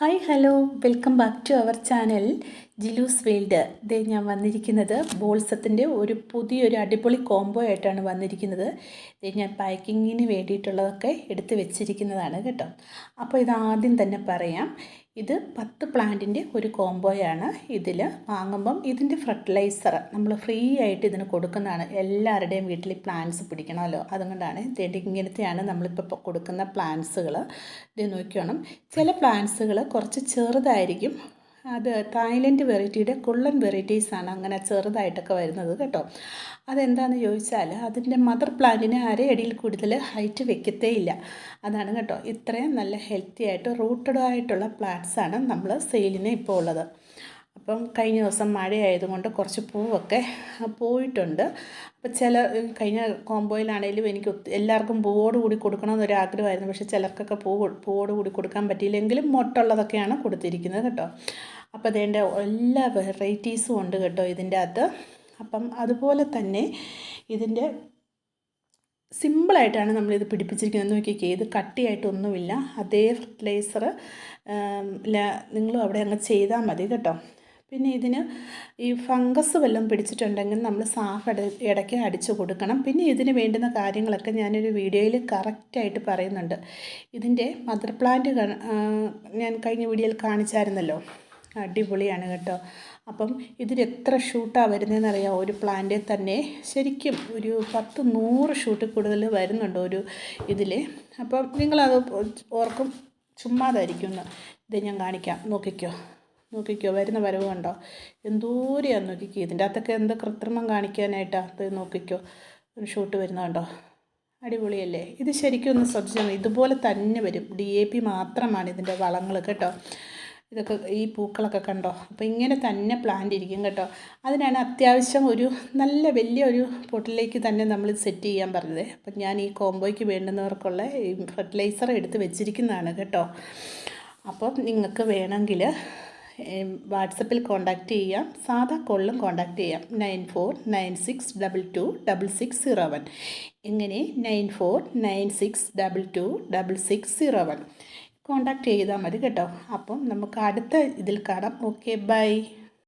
Hi hello welcome back to our channel ജിലൂസ് world ദേ ഞാൻ വന്നിരിക്കുന്നത് ബോൾസത്തിന്റെ ഒരു പുതിയൊരു അടിപൊളി കോംബോ ആയിട്ടാണ് വന്നിരിക്കുന്നത്. ഇത് ഞാൻ പാക്കിങ്ങിന് വേണ്ടിയിട്ടുള്ളതൊക്കെ എടുത്ത് വെച്ചിരിക്കുന്നതാണ് കേട്ടോ. അപ്പോൾ ഇത് ആദ്യം തന്നെ പറയാം. ഇത് പത്ത് പ്ലാന്റിന്റെ ഒരു കോംബോയാണ്. ഇതിൽ വാങ്ങുമ്പം ഇതിന്റെ ഫെർട്ടിലൈസർ നമ്മൾ ഫ്രീ ആയിട്ട് ഇതിന് കൊടുക്കുന്നതാണ്. എല്ലാവരുടെയും വീട്ടിൽ പ്ലാന്റ്സ് പിടിക്കണമല്ലോ. അതുകൊണ്ടാണ് ഇങ്ങനത്തെയാണ് നമ്മളിപ്പോൾ കൊടുക്കുന്ന പ്ലാന്റ്സുകൾ ഇത് നോക്കിയോണം. ചില പ്ലാന്റ്സുകൾ കുറച്ച് ചെറുതായിരിക്കും. അത് തായ്ലൻഡ് വെറൈറ്റിയുടെ കുള്ളൻ വെറൈറ്റീസാണ് അങ്ങനെ ചെറുതായിട്ടൊക്കെ വരുന്നത് കേട്ടോ. അതെന്താണെന്ന് ചോദിച്ചാൽ അതിന്റെ മദർ പ്ലാന്റിന് അരയടിയിൽ കൂടുതൽ ഹൈറ്റ് വെക്കത്തേ ഇല്ല. അതാണ് കേട്ടോ. ഇത്രയും നല്ല ഹെൽത്തി ആയിട്ട് റൂട്ടഡ് ആയിട്ടുള്ള പ്ലാന്റ്സാണ് നമ്മൾ സെയിലിന് ഇപ്പോൾ ഉള്ളത്. അപ്പം കഴിഞ്ഞ ദിവസം മഴയായതുകൊണ്ട് കുറച്ച് പൂവൊക്കെ പോയിട്ടുണ്ട്. അപ്പം ചില കഴിഞ്ഞ കോംബോയിലാണെങ്കിലും എനിക്ക് എല്ലാവർക്കും പൂവോട് കൂടി കൊടുക്കണമെന്നൊരു ആഗ്രഹമായിരുന്നു പക്ഷേ ചിലർക്കൊക്കെ പൂ പൂവോട് കൂടി കൊടുക്കാൻ പറ്റിയില്ലെങ്കിലും മൊട്ടുള്ളതൊക്കെയാണ് കൊടുത്തിരിക്കുന്നത് കേട്ടോ. അപ്പോൾ അതിന്റെ എല്ലാ വെറൈറ്റീസും ഉണ്ട് കേട്ടോ ഇതിന്റെ അകത്ത്. അപ്പം അതുപോലെ തന്നെ ഇതിന്റെ സിമ്പിളായിട്ടാണ് നമ്മളിത് പിടിപ്പിച്ചിരിക്കുന്നത്. നോക്കിക്കേ ഇത് കട്ടിയായിട്ടൊന്നുമില്ല. അതേ ഫെർട്ടിലൈസർ നിങ്ങളും അവിടെ അങ്ങ് ചെയ്താൽ മതി കേട്ടോ. പിന്നെ ഇതിന് ഈ ഫംഗസ് വല്ലതും പിടിച്ചിട്ടുണ്ടെങ്കിൽ നമ്മൾ സാഫ് ഇട ഇടയ്ക്ക് അടിച്ചു കൊടുക്കണം. പിന്നെ ഇതിന് വേണ്ടുന്ന കാര്യങ്ങളൊക്കെ ഞാനൊരു വീഡിയോയിൽ കറക്റ്റായിട്ട് പറയുന്നുണ്ട്. ഇതിന്റെ മദർ പ്ലാന്റ് ഞാൻ കഴിഞ്ഞ വീഡിയോയിൽ കാണിച്ചായിരുന്നല്ലോ. അടിപൊളിയാണ് കേട്ടോ. അപ്പം ഇതിൽ എത്ര ഷൂട്ടാണ് വരുന്നതെന്ന് അറിയാം ഒരു പ്ലാന്റിൽ തന്നെ ശരിക്കും ഒരു പത്ത് നൂറ് ഷൂട്ട് കൂടുതൽ വരുന്നുണ്ട് ഒരു ഇതിൽ. അപ്പം നിങ്ങളത് ഓർക്കും. ചുമ്മാതായിരിക്കും ഇത് ഞാൻ കാണിക്കാം. നോക്കിക്കോ. നോക്കിക്കോ വരുന്ന വരവ് കണ്ടോ? എന്തോരെയാന്ന് നോക്കിക്കോ ഇതിന്റെ അകത്തൊക്കെ എന്ത് കൃത്രിമം കാണിക്കാനായിട്ടാണ് അത് നോക്കിക്കോ ഒരു ഷൂട്ട് വരുന്ന കണ്ടോ? അടിപൊളിയല്ലേ? ഇത് ശരിക്കും ഒന്ന് ശ്രദ്ധിച്ചാൽ ഇതുപോലെ തന്നെ വരും. ഡി എ പി മാത്രമാണ് ഇതിന്റെ വളങ്ങൾ കേട്ടോ. ഇതൊക്കെ ഈ പൂക്കളൊക്കെ കണ്ടോ? അപ്പോൾ ഇങ്ങനെ തന്നെ പ്ലാന്റ് ഇരിക്കും കേട്ടോ. അതിനാണ് അത്യാവശ്യം ഒരു നല്ല വലിയ ഒരു പൊട്ടിലേക്ക് തന്നെ നമ്മൾ സെറ്റ് ചെയ്യാൻ പറഞ്ഞത്. അപ്പം ഞാൻ ഈ കോംബോയ്ക്ക് വേണ്ടുന്നവർക്കുള്ള ഈ ഫെർട്ടിലൈസർ എടുത്ത് വെച്ചിരിക്കുന്നതാണ് കേട്ടോ. അപ്പം നിങ്ങൾക്ക് വേണമെങ്കിൽ വാട്സപ്പിൽ കോൺടാക്റ്റ് ചെയ്യാം. സാധാ കോളിലും കോൺടാക്റ്റ് ചെയ്യാം. Nine four nine six double two double six zero one. ഇങ്ങനെ nine four nine six double two double six zero one. Contact ചെയ്താൽ മതി കേട്ടോ. അപ്പം നമുക്ക് അടുത്ത ഇതിൽ കാണാം. Okay bye.